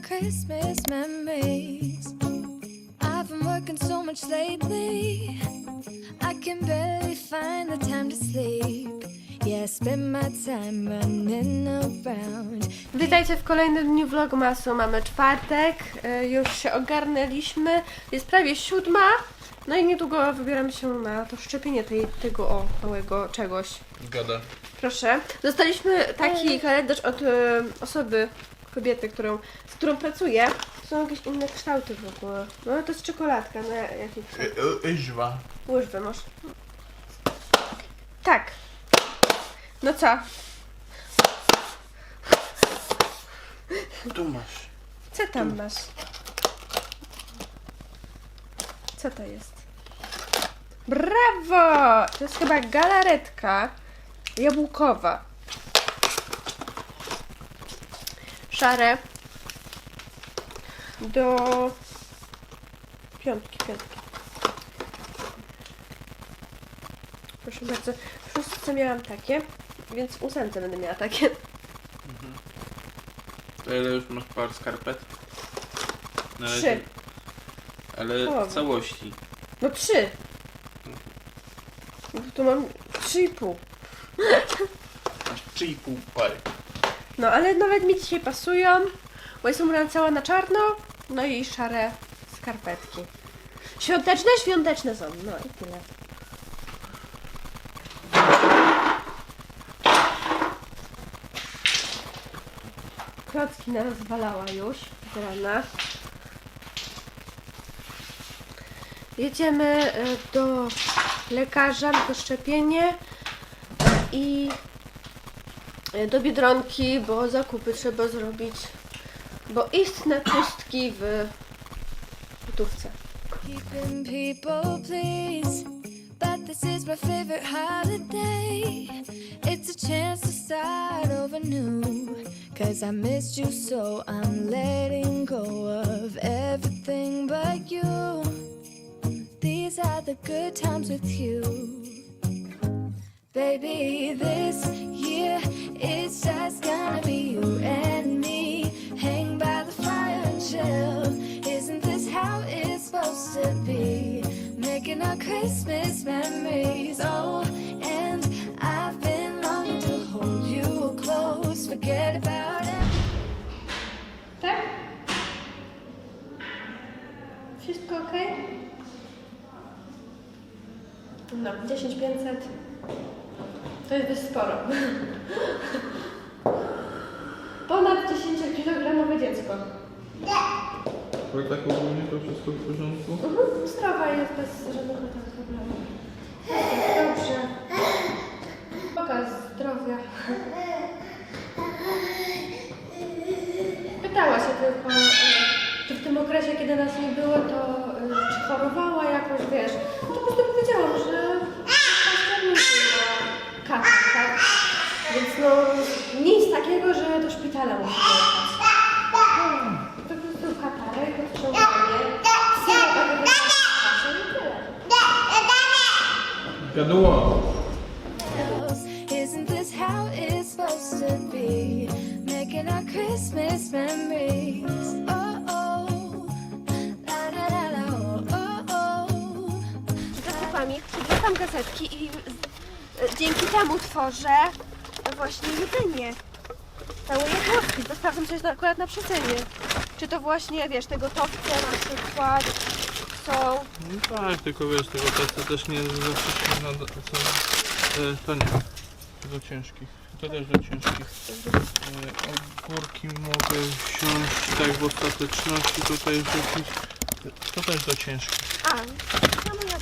our Christmas memories. I've been working so much lately, I can barely find the time to sleep. Yeah, I spend my time running around. Witajcie w kolejnym dniu vlogmasu. Mamy czwartek, y, już się ogarnęliśmy, jest prawie siódma, no i niedługo wybieramy się na to szczepienie tej, tego o, małego czegoś. Zgoda. Proszę. Dostaliśmy taki kalendarz od y, osoby, kobiety, którą, z którą pracuję. Są jakieś inne kształty w ogóle. No to jest czekoladka, no jaki kształt? Iżwa. Łyżwę masz. Tak. No co? Tu masz. Co tam masz? Co to jest? Brawo! To jest chyba galaretka jabłkowa. Szare. Do piątki, piątki. Proszę bardzo. W szóstce miałam takie, więc w ósemce będę miała takie. To ile już masz par skarpet? Na razie- Trzy. Ale w całości. No trzy. No Tu mam trzy i pół. Masz 3,5 pary. No ale nawet mi dzisiaj pasują, bo jestem ubrana cała na czarno, no i szare skarpetki. Świąteczne, świąteczne są, no i tyle. Klocki narozwalała już z rana. Jedziemy e, do lekarza na szczepienie i do Biedronki, bo zakupy trzeba zrobić, bo istne pustki w gotówce. Keeping but this is my favorite holiday. It's a chance to start over new. Cause I missed you, so I'm letting go of everything but you. These are the good times with you. Baby, this it's just gonna be you and me. Hang by the fire and chill. Isn't this how it's supposed to be? Making our Christmas memories. Oh, and I've been longing to hold you close. Forget about it. Tak? Wszystko ok? No, 10500 to jest dość sporo. Ponad 10 kg dziecko. Ale tak ogólnie to wszystko w porządku? Mhm, Zdrowa jest bez żadnych tam problemów. Dobrze. Pokaz zdrowia. Pytała się tylko, e, czy w tym okresie, kiedy nas nie było, to e, czy chorowała jakoś, wiesz. Szpitala musi jechać. To po prostu katarek, odciąganie, i tyle. Gaduło. Isn't this how it's supposed to be? Making our Christmas memories. Oh oh, la la la la. Oh oh oh. zakupami, wrzucam gazetki i z- dzięki temu tworzę właśnie jedzenie. Całe jednostki, to sprawdzam, co jest akurat na przecenie. Czy to właśnie, wiesz, te gotowce na przykład są... No tak, tylko wiesz, tego testu też nie zawsze się nada... Co, e, to nie. Do ciężkich. To też do ciężkich. E, ogórki mogę wziąć tak w ostateczności. Tutaj jakieś... To też do ciężkich. A, no ja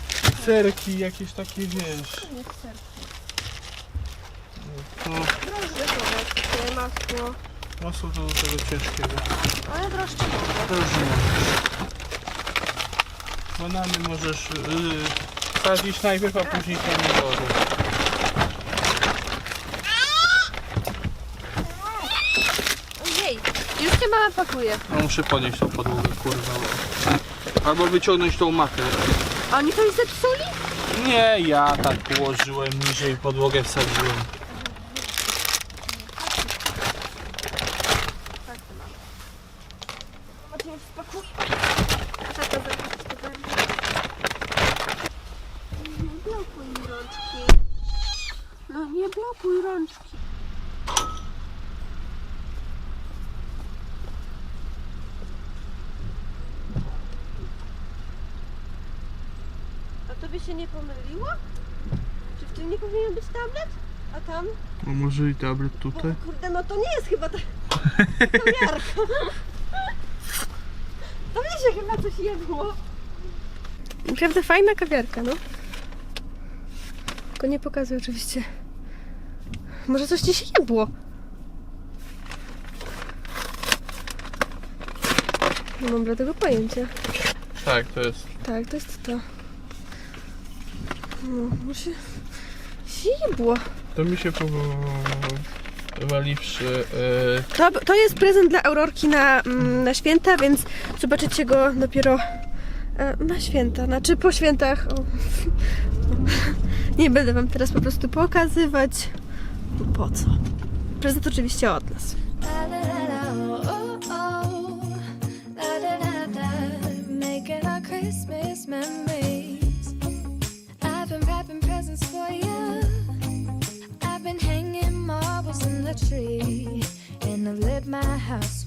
Serki jakieś takie, wiesz. nie chcę. To Drożdże masło, masło to do tego ciężkiego. ale drożdże mogę. Już nie. Banany możesz yy, sadzić najpierw, a później pomidory. Ojej, już cię mama pakuje. No muszę podnieść tą podłogę, kurwa. Albo wyciągnąć tą matę. A oni to już zepsuli? Nie, ja tak położyłem niżej podłogę wsadziłem. Tobie się nie pomyliło? Czy w tym nie powinien być tablet? A tam? A może i tablet tutaj? O, kurde, no to nie jest chyba ta kawiarka. To mnie się chyba coś jedło. Naprawdę fajna kawiarka, no. Tylko nie pokazuję oczywiście. Może coś ci się jebło. Nie mam tego pojęcia. Tak, to jest. Tak, to jest to. No, się się jebło. To mi się powali przy. e, To, to jest prezent dla Aurorki na, mm, na święta, więc zobaczycie go dopiero e, na święta, znaczy po świętach. O. Nie będę wam teraz po prostu pokazywać. Po co? Prezent oczywiście od nas.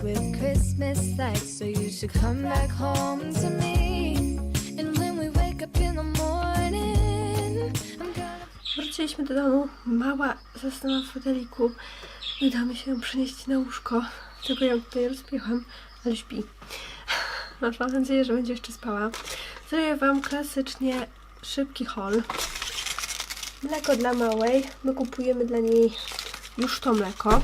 With Christmas lights. So you should come back home to me. And when we wake up in the morning, I'm gonna. Wróciliśmy do domu. Mała zasnęła w foteliku. Nie się ją przynieść na łóżko. Tylko ją tutaj rozpięłam, ale śpi. Mam nadzieję, że będzie jeszcze spała. Zrobię Wam klasycznie szybki haul. Mleko dla małej. My kupujemy dla niej już to mleko.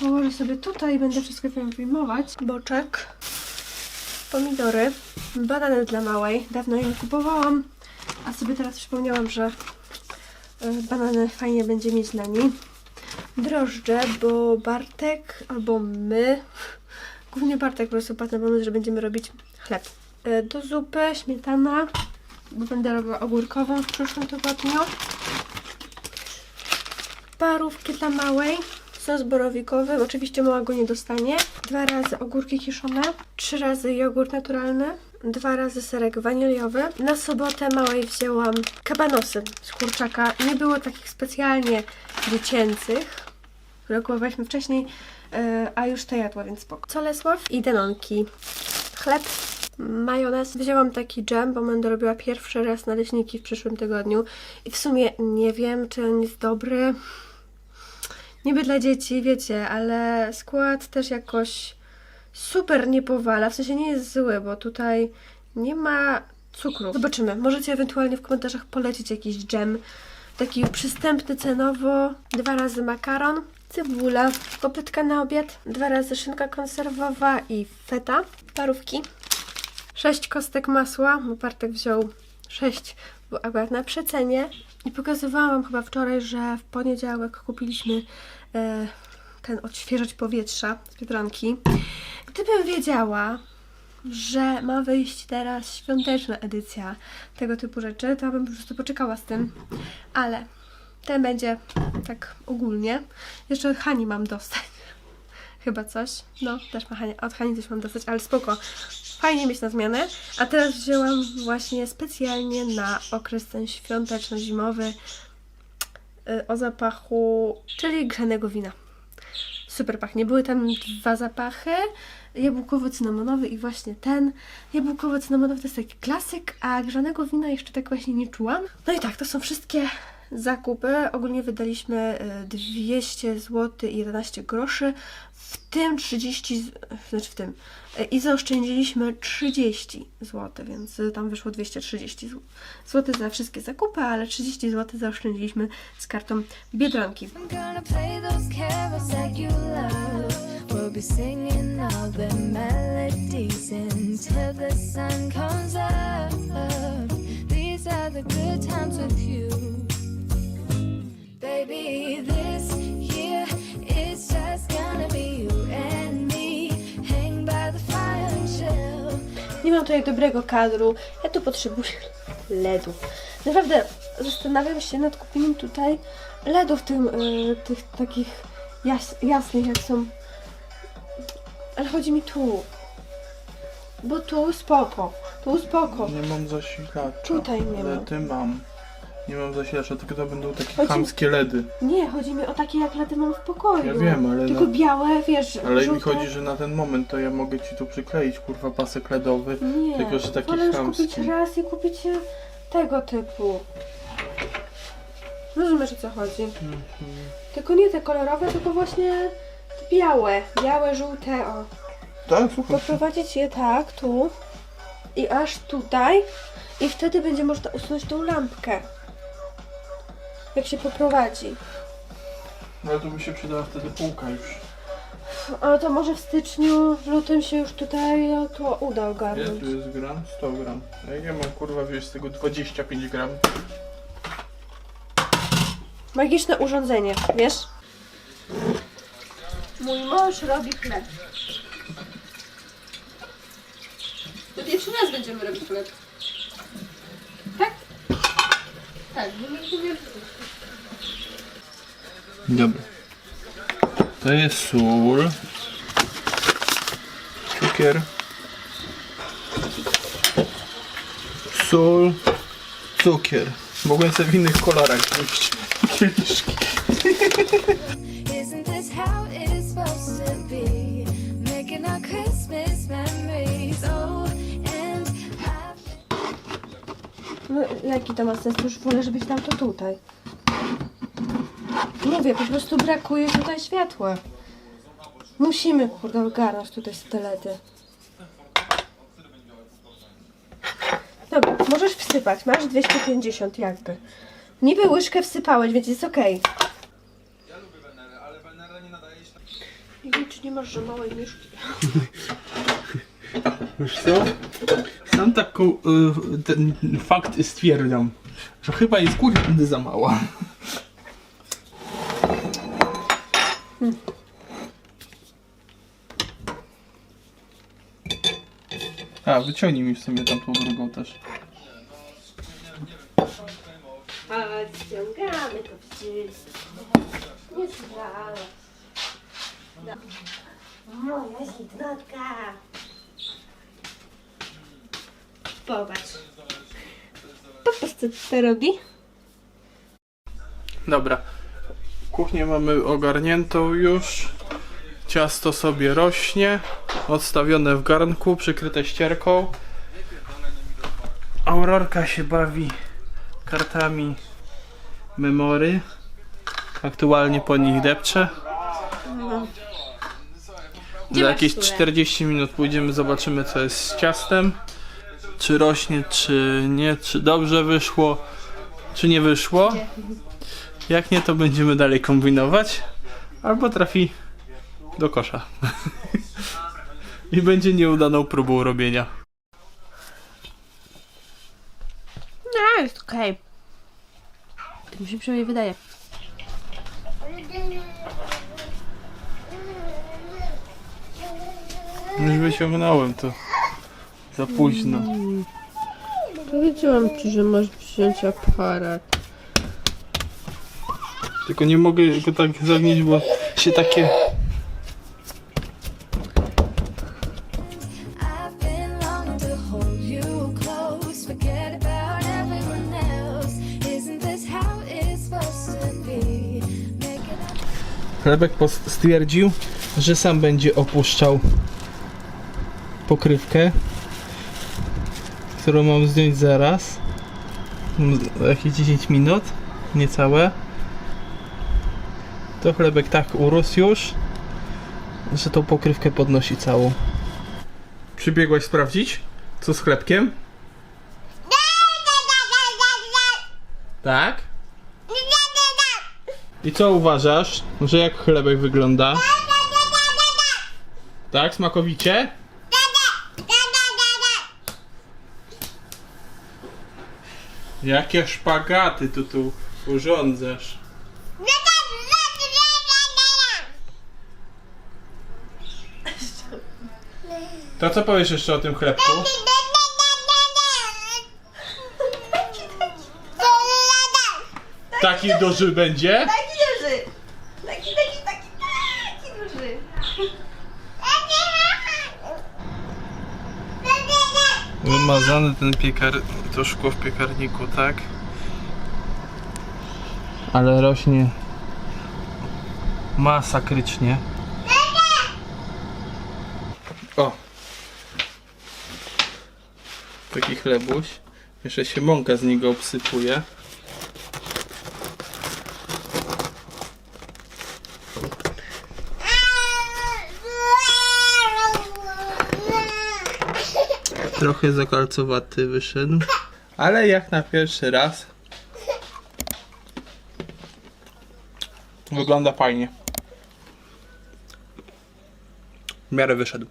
Położę sobie tutaj i będę wszystko wyjmować. Boczek. Pomidory. Banany dla małej. Dawno nie kupowałam. A sobie teraz przypomniałam, że y, banany fajnie będzie mieć dla niej. Drożdże, bo Bartek albo my, głównie Bartek po prostu padł na pomysł, że będziemy robić chleb. Y, Do zupy śmietana, bo będę robiła ogórkową w przyszłym tygodniu. Parówki dla małej. Sos borowikowy, oczywiście mała go nie dostanie. Dwa razy ogórki kiszone, trzy razy jogurt naturalny, dwa razy serek waniliowy. Na sobotę małej wzięłam kabanosy z kurczaka. Nie było takich specjalnie dziecięcych, które kupowaliśmy wcześniej, e, a już to jadła, więc spoko. Solesław i denonki. Chleb, majonez. Wzięłam taki dżem, bo będę robiła pierwszy raz naleśniki w przyszłym tygodniu. I w sumie nie wiem, czy on jest dobry. Niby dla dzieci, wiecie, ale skład też jakoś super nie powala. W sensie nie jest zły, bo tutaj nie ma cukru. Zobaczymy. Możecie ewentualnie w komentarzach polecić jakiś dżem. Taki przystępny cenowo. Dwa razy makaron, cebula, kopytka na obiad, dwa razy szynka konserwowa i feta, parówki, sześć kostek masła, bo Bartek wziął sześć, bo akurat na przecenie. I pokazywałam Wam chyba wczoraj, że w poniedziałek kupiliśmy e, ten odświeżać powietrza z Biedronki. Gdybym wiedziała, że ma wyjść teraz świąteczna edycja tego typu rzeczy, to bym po prostu poczekała z tym. Ale ten będzie tak ogólnie. Jeszcze od Hani mam dostać. Chyba coś. No, też ma Hania. Od Hani coś mam dostać, ale spoko. Fajnie mieć na zmianę. A teraz wzięłam właśnie specjalnie na okres ten świąteczno-zimowy y, o zapachu, czyli grzanego wina. Super pachnie. Były tam dwa zapachy. Jabłkowo-cynamonowy i właśnie ten. Jabłkowo-cynamonowy to jest taki klasyk, a grzanego wina jeszcze tak właśnie nie czułam. No i tak, to są wszystkie zakupy. Ogólnie wydaliśmy y, 200 zł i 11 groszy, w tym 30, z- znaczy w tym, y, i zaoszczędziliśmy 30 zł, więc y, tam wyszło 230 zł za wszystkie zakupy, ale 30 zł zaoszczędziliśmy z kartą Biedronki. Baby, this Nie mam tutaj dobrego kadru. Ja tu potrzebuję LEDów. Naprawdę zastanawiam się nad kupieniem tutaj LEDów tym, y, tych takich jas, jasnych jak są. Ale chodzi mi tu. Bo tu spoko. Tu spoko. Nie mam zasilacza. Tutaj nie ale mam. ty mam. Nie mam zasilacza, tylko to będą takie Chodzi- chamskie LEDy. Nie, chodzi mi o takie jak ledy mam w pokoju. Ja wiem, ale Tylko no- białe, wiesz, Ale mi żółte. chodzi, że na ten moment to ja mogę ci tu przykleić, kurwa, pasek LEDowy. Nie, Tylko, że taki wolę już chamski. kupić raz i kupić e, tego typu. Rozumiesz o co chodzi? Mhm. Tylko nie te kolorowe, tylko właśnie te białe. Białe, żółte, o. Tak, słuchaj. Poprowadzić je tak, tu i aż tutaj i wtedy będzie można usunąć tą lampkę. Jak się poprowadzi. No ale to by się przydała wtedy półka już. A to może w styczniu, w lutym się już tutaj to uda Ile ogarnąć. tu jest gram? 100 gram. A jak ja mam kurwa wiesz z tego 25 gram? Magiczne urządzenie, wiesz? Mój mąż robi chleb. To pierwszy raz będziemy robić chleb. Dobra. To jest sól. Cukier. Sól. Cukier. Mogłem sobie w innych kolorach zrobić kieliszki. Isn't this how it's supposed to be? Making our Christmas No, jaki to ma sens? Już wolę, żebyś dał to tutaj. Mówię, po prostu brakuje tutaj światła. Musimy, kurde, ogarnąć tutaj stelety. Dobra, możesz wsypać. Masz 250 jakby. Niby łyżkę wsypałeś, więc jest okej. Nie wiem, czy nie masz że małej myszki. Wiesz co? Sam taką y, ten fakt stwierdzam, że chyba jest kurde za mała. A, wyciągnij mi w sumie tam tą drugą też. A, ściągamy to wszystko. Nie zgrałeś. Moja zidnotka. Popatrz. Popatrz, co to robi. Dobra. Kuchnię mamy ogarniętą już. Ciasto sobie rośnie. Odstawione w garnku, przykryte ścierką. Aurorka się bawi kartami memory. Aktualnie po nich depcze. Gdzie Za jakieś sólę? 40 minut pójdziemy, zobaczymy co jest z ciastem. Czy rośnie, czy nie, czy dobrze wyszło, czy nie wyszło. Jak nie, to będziemy dalej kombinować. Albo trafi do kosza. I będzie nieudaną próbą robienia. No, jest okej. Tak mi się przynajmniej wydaje. Już wyciągnąłem to. Za późno. Powiedziałam ci, że masz wziąć aparat. Tylko nie mogę go tak zagnieść, bo się takie... I've been longing to hold you close. Forget about everyone else. Isn't this how it's supposed to be? Making up Chlebek post- stwierdził, że sam będzie opuszczał pokrywkę, którą mam zdjąć zaraz. Jakieś 10 minut, niecałe. To chlebek tak urósł już, że tą pokrywkę podnosi całą. Przybiegłaś sprawdzić, co z chlebkiem? Tak? I co uważasz, że jak chlebek wygląda? Tak, smakowicie? Jakie szpagaty tu tu urządzasz? To co powiesz jeszcze o tym chlebku? Taki duży będzie? Taki duży! Taki, taki, taki, taki duży. Wymazany ten piekar, to szkło w piekarniku, tak? ale rośnie masakrycznie. O! Taki chlebuś. Jeszcze się mąka z niego obsypuje. Trochę zakalcowaty wyszedł. Ale jak na pierwszy raz wygląda fajnie. W miarę wyszedł.